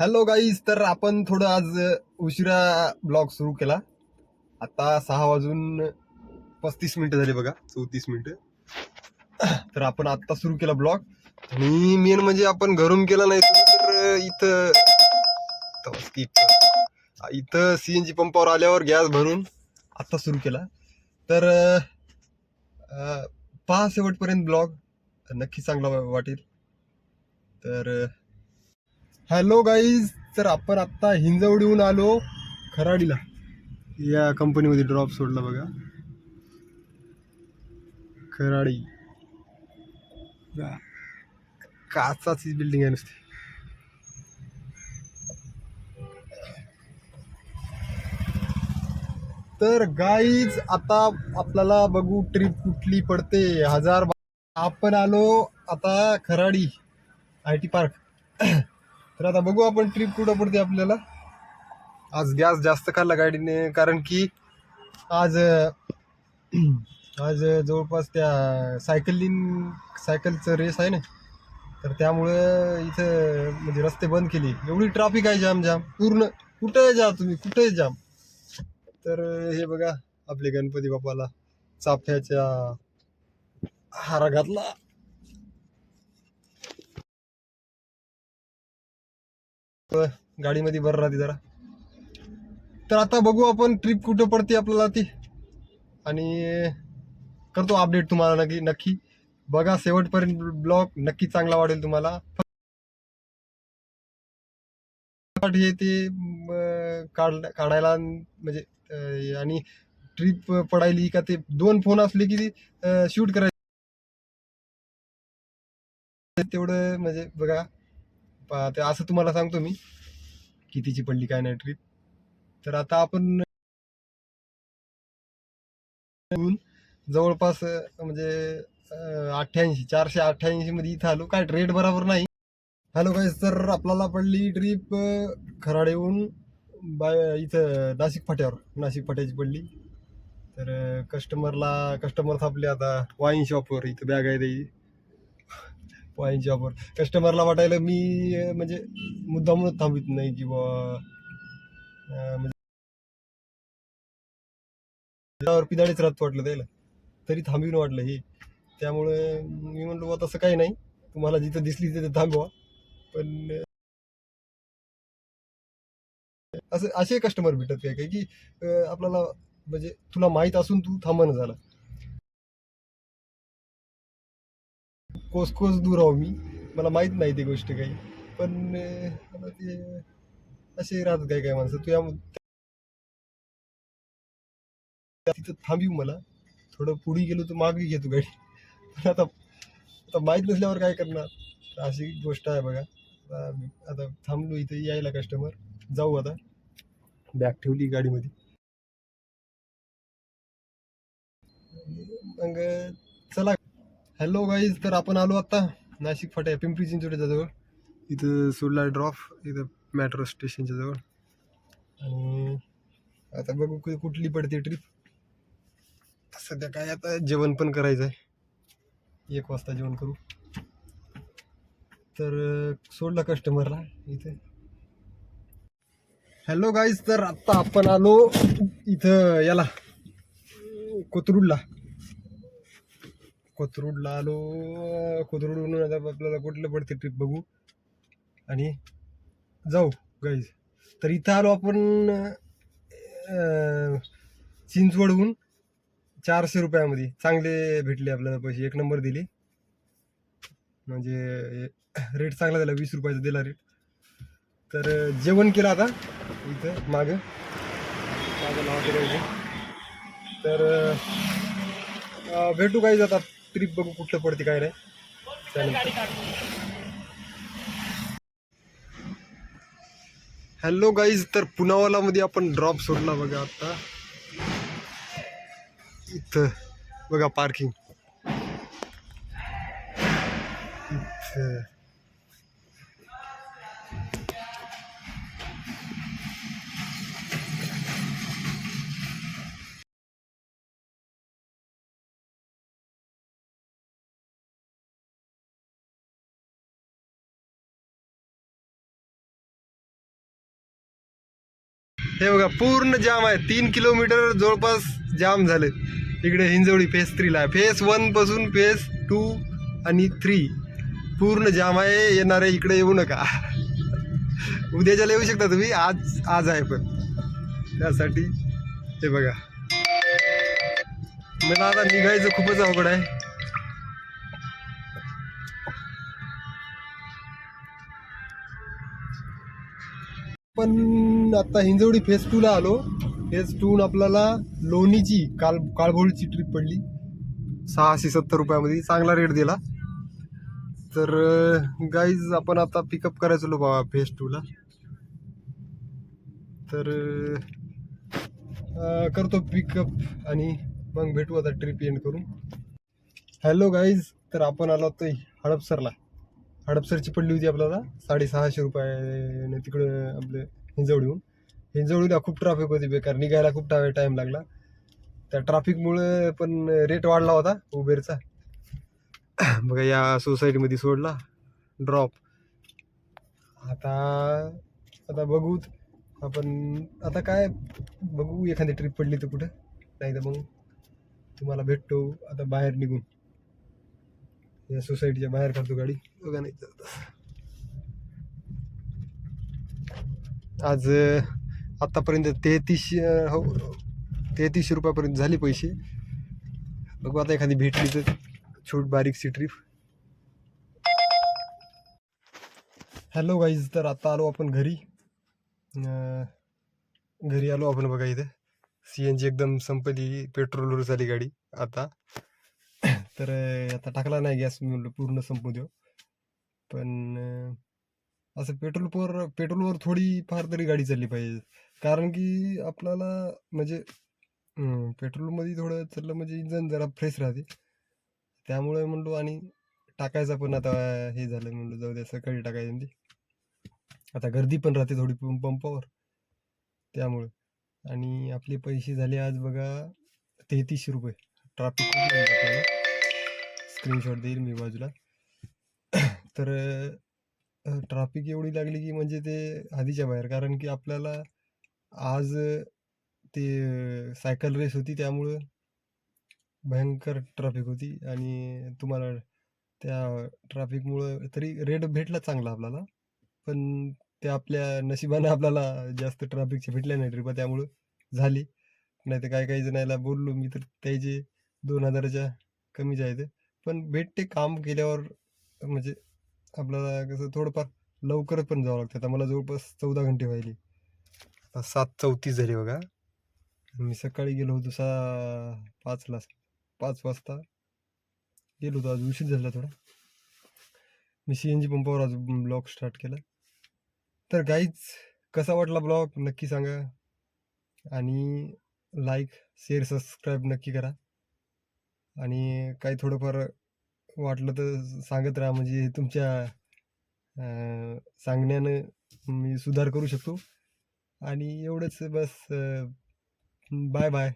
Hello guys तर आपण थोडं आज उशिरा ब्लॉग सुरू केला. आता सहा वाजून पस्तीस मिनिटं झाली बघा चौतीस मिनिटं. तर आपण आत्ता सुरू केला ब्लॉग. आणि मेन म्हणजे आपण घरून केला नाही तर इथं इथं सी एन जी पंपावर आल्यावर गॅस भरून आत्ता सुरू केला. तर पहा शेवटपर्यंत ब्लॉग. नक्की चांगला वाटेल. तर हॅलो गाईज तर आपण आत्ता हिंजवडीहून आलो खराडीला. या कंपनीमध्ये ड्रॉप सोडला बघा. खराडी. काचाच बिल्डिंग आहे नुसती. तर गाईज आता आपल्याला बघू ट्रिप कुठली पडते. हजार आपण आलो आता खराडी आय टी पार्क. तर आता बघू आपण ट्रिप कुठं पडते आपल्याला. आज गॅस जास्त खाल्ला गाडीने कारण की आज आज जवळपास त्या सायकलिंग सायकलचं रेस आहे ना. तर त्यामुळं इथं म्हणजे रस्ते बंद केले. एवढी ट्रॅफिक आहे जाम जाम पूर्ण कुठे जा तुम्ही? कुठे जाम? तर हे बघा आपले गणपती बाप्पाला चाफ्याच्या हारा घातला. गाडीमध्ये बरं राहते जरा. तर आता बघू आपण ट्रिप कुठं पडते आपल्याला ती. आणि करतो अपडेट तुम्हाला नक्की नक्की. बघा शेवटपर्यंत ब्लॉग नक्की चांगला वाटेल तुम्हाला. हे ते काढ काढायला म्हणजे आणि ट्रिप पडायली का ते दोन फोन असले की शूट करायचे. तेवढं म्हणजे बघा. ते असं तुम्हाला सांगतो मी कितीची पडली काय नाही ट्रिप तर आता आपण जवळपास म्हणजे अठ्ठ्याऐंशी चारशे अठ्ठ्याऐंशी मध्ये इथं आलो. काय रेट बरोबर नाही. हॅलो गाईज तर आपल्याला पडली ट्रिप खराडेहून बाय इथं नाशिक फाट्यावर. नाशिक फाट्याची पडली. तर कस्टमरला कस्टमर थापले आता वाईन शॉपवर इथं बॅग आहे त्याची. पॉईंटची ऑफर कस्टमरला वाटायला मी म्हणजे मुद्दामूनच थांबित नाही किंवा म्हणजे त्यावर राहत वाटलं त्याला. तरी थांबीन वाटलं हे. त्यामुळे मी म्हणलो बा तसं काही नाही. तुम्हाला जिथं दिसली तिथे थांबवा. पण असं असे कस्टमर भेटत काय काय की आपल्याला म्हणजे तुला माहीत असून तू थांबणं झाला. कोस कोस दूर आहो मी. मला माहीत नाही ती गोष्ट काही. पण आता ते असे राहतात काय काय माणसं. तू या तिथं थांबीव मला. थोडं पुढे गेलो तर मागे घेतो गाडी. पण आता आता माहीत नसल्यावर काय करणार? अशी गोष्ट आहे बघा. आता थांबलो इथे यायला कस्टमर जाऊ आता. बॅग ठेवली गाडीमध्ये. मग चला. हॅलो गाईज तर आपण आलो आता नाशिक फाट्या पिंपरी चिंचवडीच्या जवळ. इथं सोडला ड्रॉप इथं मेट्रो स्टेशनच्या जवळ. आणि आता बघू कुठली पडते ट्रिप सध्या काय आता जेवण पण करायचं आहे. एक वाजता जेवण करू. तर सोडला कस्टमरला इथे. हॅलो गाईज तर आत्ता आपण आलो इथं याला कोथरूडला. कोथरूडला आलो. कोथरूडवरून आता आपल्याला कुठलं पडते ट्रिप बघू. आणि जाऊ गाईज तर इथं आलो आपण चिंचवडहून चारशे रुपयामध्ये. चांगले भेटले आपल्याला पैसे. एक नंबर दिले. म्हणजे रेट चांगला दिला. वीस रुपयाचा दिला रेट तर जेवण केलं आता इथं मागं. माझं नाव केलं तर भेटू काही जातात ट्रिप बघू कुठलं पडते काय नाही. त्यानंतर हॅलो गाईज तर पुनावालामध्ये आपण ड्रॉप सोडला बघा आता. इथं. बघा पार्किंग इथं. हे बघा पूर्ण जाम आहे. तीन किलोमीटर जवळपास जाम झालं. इकडे हिंजवडी फेस थ्रीला फेस वनपासून फेस टू आणि थ्री पूर्ण जाम आहे. येणारे इकडे येऊ नका. उद्याच्याला येऊ शकता तुम्ही. आज आज आहे पण. त्यासाठी हे बघा. मला आता निघायचं खूपच अवघड आहे. पण आता हिंजवडी फेस टूला आलो. फेस टून आपल्याला लोणीची काल काळभोळीची ट्रिप पडली. सहाशे सत्तर रुपयामध्ये. चांगला रेट दिला. तर गाईज आपण आता पिकअप करायचो लो बाबा फेस टूला तर आ, करतो पिकअप आणि मग भेटू आता ट्रिप एंड करून. हॅलो गाईज तर आपण आलो होतो हडपसरला. हडपसरची पडली होती आपल्याला साडेसहाशे रुपये तिकडं आपले हिंजवडीहून. हिंजवडीला खूप ट्रॅफिक होती बेकार. निघायला खूप टाईम लागला. त्या ट्रॅफिकमुळे पण रेट वाढला होता उबेरचा. बघा या सोसायटीमध्ये सोडला. ड्रॉप आता आता बघू. आपण आता काय? बघू एखादी ट्रिप पडली तर कुठं? नाही तर मग तुम्हाला भेटतो. आता बाहेर निघून. या सोसायटीच्या बाहेर काढतो गाडी. बघा नाही तर आज आत्तापर्यंत तेहतीस हो तेहतीसशे रुपयापर्यंत झाले पैसे. बघू आता एखादी भेटली तर. छोट बारीकशी ट्रिप. हॅलो गाईज तर आता आलो आपण घरी. घरी आलो आपण बघा इथं. सी एन जी एकदम संपली पेट्रोलवर झाली गाडी आता. तर आता टाकला नाही गॅस म्हणलं पूर्ण संपू देऊ. पण असं पेट्रोलवर पेट्रोलवर थोडी फार तरी गाडी चालली पाहिजे. कारण की आपल्याला म्हणजे पेट्रोलमध्ये थोडं चाललं म्हणजे इंजन जरा फ्रेश राहते. त्यामुळे म्हणलो आणि टाकायचा पण आता हे झालं म्हणलं जाऊ द्या सकाळी टाकायचं ते आता गर्दी पण राहते थोडी पंपावर त्यामुळे. आणि आपले पैसे झाले आज बघा तेहतीसशे रुपये. ट्राफिक आपल्याला स्क्रीनशॉट देईल मी बाजूला. तर ट्रॅफिक एवढी लागली की म्हणजे ते आधीच्या बाहेर. कारण की आपल्याला आज ते सायकल रेस होती त्यामुळं भयंकर ट्रॅफिक होती. आणि तुम्हाला त्या ट्रॅफिकमुळं तरी रेट भेटला चांगला आपल्याला. पण ते आपल्या नशिबानं आपल्याला जास्त ट्रॅफिकचे भेटल्या नाही ट्रिपा त्यामुळं झाली. नाही तर काही काही जणायला बोललो मी तर त्याचे दोन हजाराच्या कमीच आहेत. पण भेटते काम केल्यावर म्हणजे आपल्याला कसं थोडंफार लवकरच पण जावं लागतं. आता मला जवळपास चौदा घंटे व्हायली. आता सात चौतीस झाली बघा. मी सकाळी गेलो होतो सा पाचला पाच वाजता. गेलो होतो आज उशीर झाला थोडा. मी सी एन जी पंपावर आज ब्लॉग स्टार्ट केला. तर गाईच कसा वाटला ब्लॉग नक्की सांगा. आणि लाईक शेअर सबस्क्राईब नक्की करा. आणि काही थोडंफार वाटलं तर सांगत राहा. म्हणजे तुमच्या सांगण्यानं मी सुधार करू शकतो. आणि एवढंच बस बाय बाय